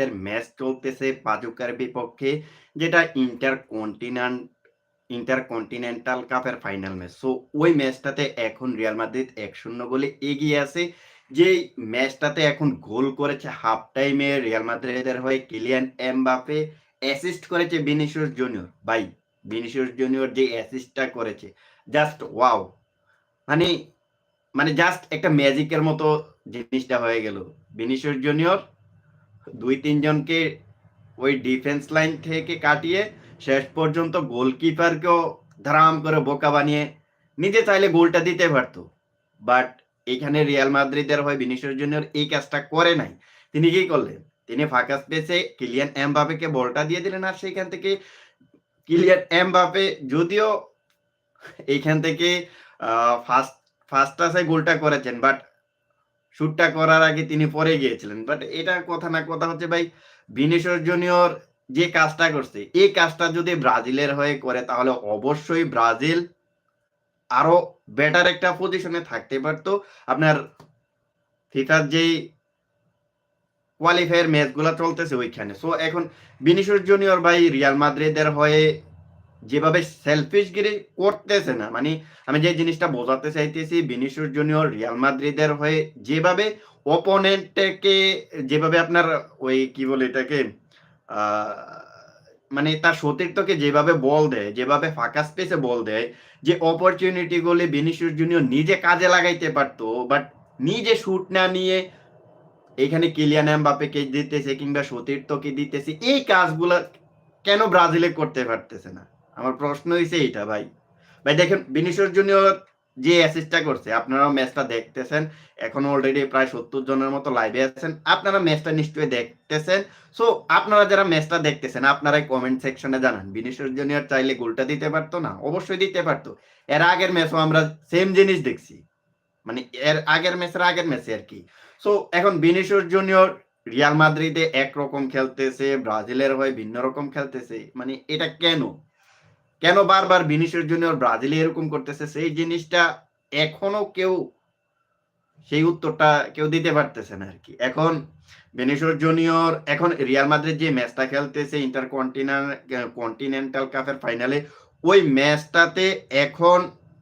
মাদ্রিদের ম্যাচ চলতেছে পাজুকার বিপক্ষে, যেটা ইন্টার কন্টিনেন্ট ইন্টার কন্টিনেন্টাল কাপের ফাইনাল ম্যাচ। সো ওই ম্যাচটাতে এখন রিয়াল মাদ্রিদ এক শূন্য গোলে এগিয়ে আছে। যে ম্যাচটাতে এখন গোল করেছে হাফ টাইমে রিয়াল মাদ্রিদের হয়ে কিলিয়ান এমবাপে, অ্যাসিস্ট করেছে ভিনিসিয়াস জুনিয়র। ভাই, ভিনিসিয়াস জুনিয়র যে অ্যাসিস্টটা করেছে, জাস্ট ওয়াও। মানে মানে জাস্ট একটা ম্যাজিকের মতো জিনিসটা হয়ে গেল। ভিনিসিয়াস জুনিয়র দুই তিনজনকে ওই ডিফেন্স লাইন থেকে কাটিয়ে শেষ পর্যন্ত গোলকিপারকেও ধারাম করে বোকা বানিয়ে নিজে চাইলে গোলটা দিতে পারতো। বাট এখানে রিয়াল মাদ্রিদের হয় ভিনিসিয়াস জুনিয়র এই কাজটা করে নাই। তিনি কি করলেন? তিনি ফাঁকা স্পেসে কিলিয়ান এমবাপেকে বলটা দিয়ে দিলেন আর সেইখান থেকে কিলিয়ান এমবাপে যদিও এইখান থেকে ফার্স্ট ফার্স্ট টাসে গোলটা করেছেন বাট শুটটা করার আগে তিনি পরে গিয়েছিলেন। বাট এটা কথা না, কথা হচ্ছে ভাই ভিনিসিয়াস জুনিয়র যে কাজটা করছে, এই কাজটা যদি ব্রাজিলের হয়ে করে, তাহলে অবশ্যই ব্রাজিল আরও বেটার একটা পজিশনে থাকতে পারতো। আপনার ফিফার যেই কোয়ালিফায়ার ম্যাচগুলো চলতেছে ওইখানে। সো এখন ভিনিসিয়াস জুনিয়র ভাই রিয়াল মাদ্রিদের হয়ে যেভাবে সেলফিশগিরি করতেছে না মানে আমি যে জিনিসটা বোঝাতে চাইতেছি ভিনিসিয়াস জুনিয়র রিয়াল মাদ্রিদের হয়ে যেভাবে অপোনেন্টকে যেভাবে আপনার ওই কি বলে এটাকে মানে তার সতীর্থকে যেভাবে বল দেয়, যেভাবে ফাঁকা স্পেসে বল দেয়, যে অপরচুনিটি গুলি ভিনিসিয়াস জুনিয়র নিজে কাজে লাগাইতে পারতো বাট নিজে শুট না নিয়ে এখানে কিলিয়ান এমবাপেকে দিতেছে কিংবা সতীর্থকে দিতেছে, এই কাজগুলো কেন ব্রাজিলে করতে পারতেছে না? আমার প্রশ্ন হয়েছে এইটা, ভাই। ভাই, দেখেন ভিনিসিয়াস জুনিয়র যে অ্যাসিস্টটা করছে আপনারা ম্যাচটা দেখতেছেন। এখন অলরেডি প্রায় সত্তর জনের মতো লাইভে আছেন। আপনারা ম্যাচটা নিশ্চয়ই দেখতেছেন। সো আপনারা যারা ম্যাচটা দেখতেছেন আপনারা কমেন্ট সেকশনে জানান। ভিনিসিয়াস জুনিয়র চাইলে গোলটা দিতে পারতো না? অবশ্যই দিতে পারতো। এর আগের ম্যাচও আমরা সেম জিনিস দেখছি। মানে এর আগের ম্যাচের আগের ম্যাচে আর কি। সো এখন ভিনিসিয়াস জুনিয়র রিয়াল মাদ্রিদে একরকম খেলতেছে, ব্রাজিলের হয়ে ভিন্ন রকম খেলতেছে। মানে এটা কেন? কেন বারবার ভিনিসিয়াস জুনিয়র ব্রাজিলে এরকম করতেছে? সেই জিনিসটা এখনও কেউ সেই উত্তরটা কেউ দিতে পারতেছে না আর কি এখন ভিনিসিয়াস জুনিয়র, এখন রিয়াল মাদ্রিদ যে ম্যাচটা খেলতেছে ইন্টার কন্টিনেন্টাল কাপের ফাইনালে, ওই ম্যাচটাতে এখন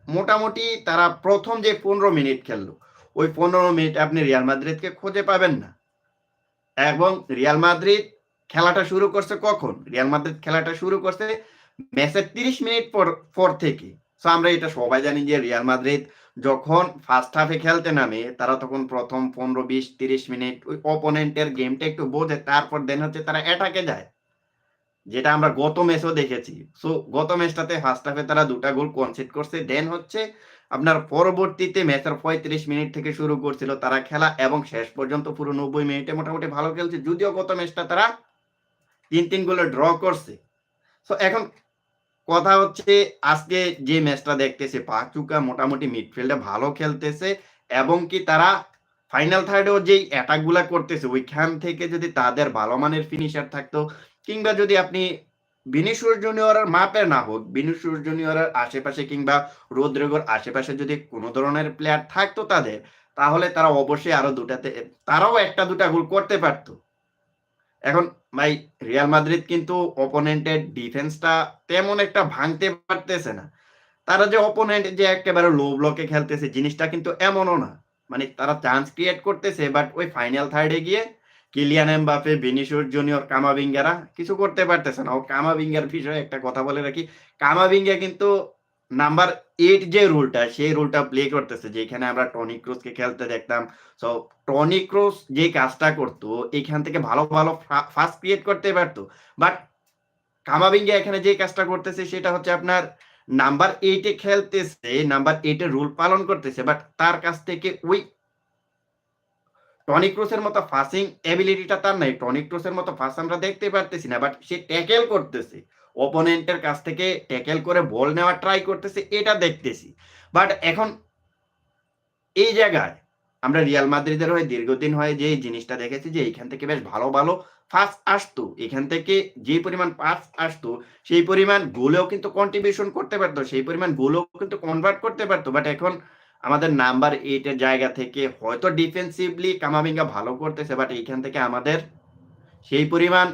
মোটামুটি তারা প্রথম যে পনেরো মিনিট খেললো, ওই পনেরো মিনিট আপনি রিয়াল মাদ্রিদকে খুঁজে পাবেন না। এবং রিয়াল মাদ্রিদ খেলাটা শুরু করছে কখন? রিয়াল মাদ্রিদ খেলাটা শুরু করছে ম্যাচের তিরিশ মিনিট পর পর থেকে। আমরা এটা সবাই জানি যে রিয়াল মাদ্রিদ যখন ফার্স্ট হাফে খেলতে নামে, তারা তখন প্রথম পনেরো, বিশ, তিরিশ মিনিট ওই অপোনেন্টের গেমটা একটু বোঝে, তারপর দেন হচ্ছে তারা অ্যাটাকে যায়। যেটা আমরা গত ম্যাচও দেখেছি। সো গত ম্যাচটাতে ফার্স্ট হাফে তারা দুটা গোল কনসিড করছে দেন হচ্ছে আপনার পরবর্তীতে ম্যাচের পঁয়ত্রিশ মিনিট থেকে শুরু করছিল তারা খেলা, এবং শেষ পর্যন্ত পুরো নব্বই মিনিটে মোটামুটি ভালো খেলছে। যদিও গত ম্যাচটা তারা তিন তিন গোলে ড্র করছে। সো এখন কথা হচ্ছে, আজকে যে ম্যাচটা দেখতেছে, পাচুকা মোটামুটি মিডফিল্ডে ভালো খেলতেছে এবং কি তারা ফাইনাল থার্ডেও যেই অ্যাটাকগুলা করতেছে, ওইখান থেকে যদি তাদের ভালো মানের ফিনিশার থাকতো কিংবা যদি আপনি বিনিশুর জুনিয়রের মাপে না হোক বিনিশুর জুনিয়রের আশেপাশে কিংবা রোদ্রেগোর আশেপাশে যদি কোনো ধরনের প্লেয়ার থাকতো তাদের, তাহলে তারা অবশ্যই আরও দুটাতে, তারাও একটা দুটা গোল করতে পারতো। এখন ভাই রিয়াল মাদ্রিদ কিন্তু অপোনেন্টের ডিফেন্সটা তেমন একটা ভাঙতে পারতেছে না। তারা যে অপোনেন্ট যে একেবারে লো ব্লকে খেলতেছে, জিনিসটা কিন্তু এমনও না। মানে তারা চান্স ক্রিয়েট করতেছে বাট ওই ফাইনাল থার্ডে গিয়ে কিলিয়ান এমবাপে ভিনিসিয়াস জুনিয়র কামাবিঙ্গারা কিছু করতে পারতেছে না। ও কামাবিঙ্গার বিষয়ে একটা কথা বলে রাখি। কামাবিঙ্গা কিন্তু নাম্বার এইট যে রুলটা, সেই রুলটা প্লে করতেছে যেখানে আমরা টনি ক্রুজকে খেলতে দেখতাম। সো টনি ক্রুজ যে কাজটা করতো, এখান থেকে ভালো ভালো ফাস্ট ক্রিয়েট করতে পারতো। বাট কামাবিঙ্গা এখানে যে কাজটা করতেছে, সেটা হচ্ছে আপনার নাম্বার এইটে খেলতেছে, নাম্বার এইটে রুল পালন করতেছে বাট তার কাছ থেকে ওই টনি ক্রুসের মতো ফাসিং এবিলিটিটা তার নাই। টনি ক্রুসের মতো ফাস আমরা দেখতে পারতেছি না বাট সে ট্যাকেল করতেছে। অপোনেন্টের কাছ থেকে ট্যাকেল করে বল নেওয়ার ট্রাই করতেছে, এটা দেখতেছি। বাট এখন এই জায়গায় আমরা রিয়াল মাদ্রিদের হয়ে দীর্ঘদিন হয়ে যে জিনিসটা দেখেছি যে এখান থেকে বেশ ভালো ভালো ফাস আসতো। এখান থেকে যে পরিমাণ পাস আসতো, সেই পরিমাণ গোলেও কিন্তু কন্ট্রিবিউশন করতে পারতো, সেই পরিমাণ গোলেও কিন্তু কনভার্ট করতে পারতো। বাট এখন আমাদের নাম্বার এইটের জায়গা থেকে হয়তো ডিফেন্সিভলি কামাবিঙ্গা ভালো করতেছে বাট এইখান থেকে আমাদের সেই পরিমাণ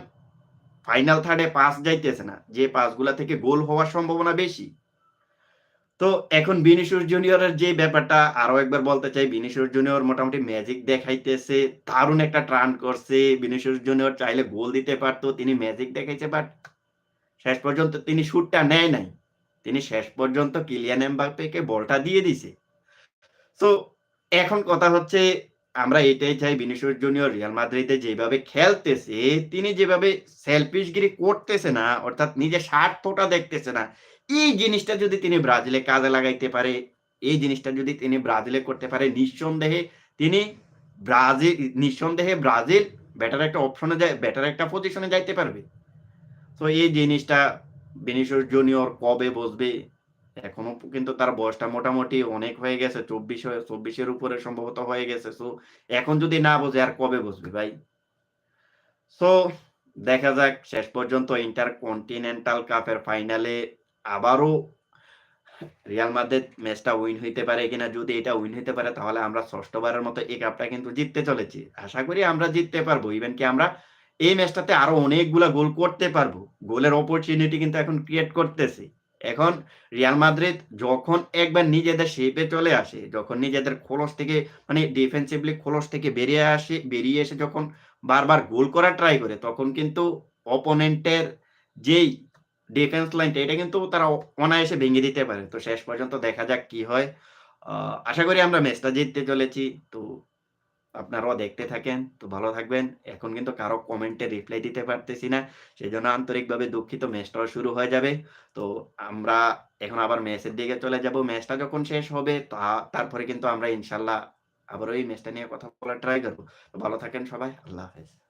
ফাইনাল থার্ডে পাস যাইতেছে না, যে পাসগুলা থেকে গোল হওয়ার সম্ভাবনা বেশি। তো এখন বিনিশুর জুনিয়রের যে ব্যাপারটা আরও একবার বলতে চাই বিনিশুর জুনিয়র মোটামুটি ম্যাজিক দেখাইতেছে, দারুণ একটা ট্রান করছে। বিনিশুর জুনিয়র চাইলে গোল দিতে পারতো, তিনি ম্যাজিক দেখাইছে বাট শেষ পর্যন্ত তিনি শুটটা নেয় নাই। তিনি শেষ পর্যন্ত কিলিয়ান এমবাপ্পেকে বলটা দিয়ে দিছে। তো এখন কথা হচ্ছে আমরা এটাই চাই বিনিশুর জুনিয়র রিয়াল মাদ্রিদে যেভাবে খেলতেছে, তিনি যেভাবে সেলফিশগিরি করতেছে না, অর্থাৎ নিজের স্বার্থটা দেখতেছে না, এই জিনিসটা যদি তিনি ব্রাজিলে কাজে লাগাইতে পারে, এই জিনিসটা যদি তিনি ব্রাজিলে করতে পারে, নিঃসন্দেহে তিনি ব্রাজিল, নিঃসন্দেহে ব্রাজিল বেটার একটা অপশনে যায় বেটার একটা পজিশনে যাইতে পারবে। তো এই জিনিসটা বেনিসর জুনিয়র কবে বসবে এখনও কিন্তু তার বয়সটা মোটামুটি অনেক হয়ে গেছে, চব্বিশ চব্বিশের উপরে সম্ভবত হয়ে গেছে। সো, এখন যদি না বোঝে, আর কবে বসবে ভাই? সো, দেখা যাক, শেষ পর্যন্ত ইন্টার কন্টিনেন্টাল কাপের ফাইনালে আবারও রিয়াল মাদ্রিদ ম্যাচটা উইন হইতে পারে কিনা, যদি এটা উইন হইতে পারে, তাহলে আমরা ষষ্ঠবারের মতো এই কাপটা কিন্তু জিততে চলেছি। আশা করি আমরা জিততে পারব ইভেন কি আমরা এই ম্যাচটাতে আরও অনেকগুলা গোল করতে পারব। গোলের অপরচুনিটি কিন্তু এখন ক্রিয়েট করতেছি। এখন রিয়াল মাদ্রিদ যখন একবার নিজেদের শেপে চলে আসে, যখন নিজেদের খোলস থেকে মানে ডিফেন্সিভলি খোলস থেকে বেরিয়ে আসে, বেরিয়ে এসে যখন বারবার গোল করার ট্রাই করে, তখন কিন্তু অপোনেন্টের যেই ডিফেন্স লাইনটা এটা কিন্তু তারা অনায়াসে ভেঙে দিতে পারে। তো শেষ পর্যন্ত দেখা যাক কি হয়। আশা করি আমরা ম্যাচটা জিততে চলেছি। তো আপনারাও দেখতে থাকেন। তো ভালো থাকবেন। এখন কিন্তু কারও কমেন্টে রিপ্লাই দিতে পারতেছি না। সেই জন্য আন্তরিকভাবে দুঃখিত। ম্যাচটাও শুরু হয়ে যাবে। তো আমরা এখন আবার ম্যাচের দিকে চলে যাব। ম্যাচটা যখন শেষ হবে, তা তারপরে কিন্তু আমরা ইনশাল্লাহ আবার ওই ম্যাচটা নিয়ে কথা বলার ট্রাই করব। ভালো থাকেন সবাই। আল্লাহ হাফেজ।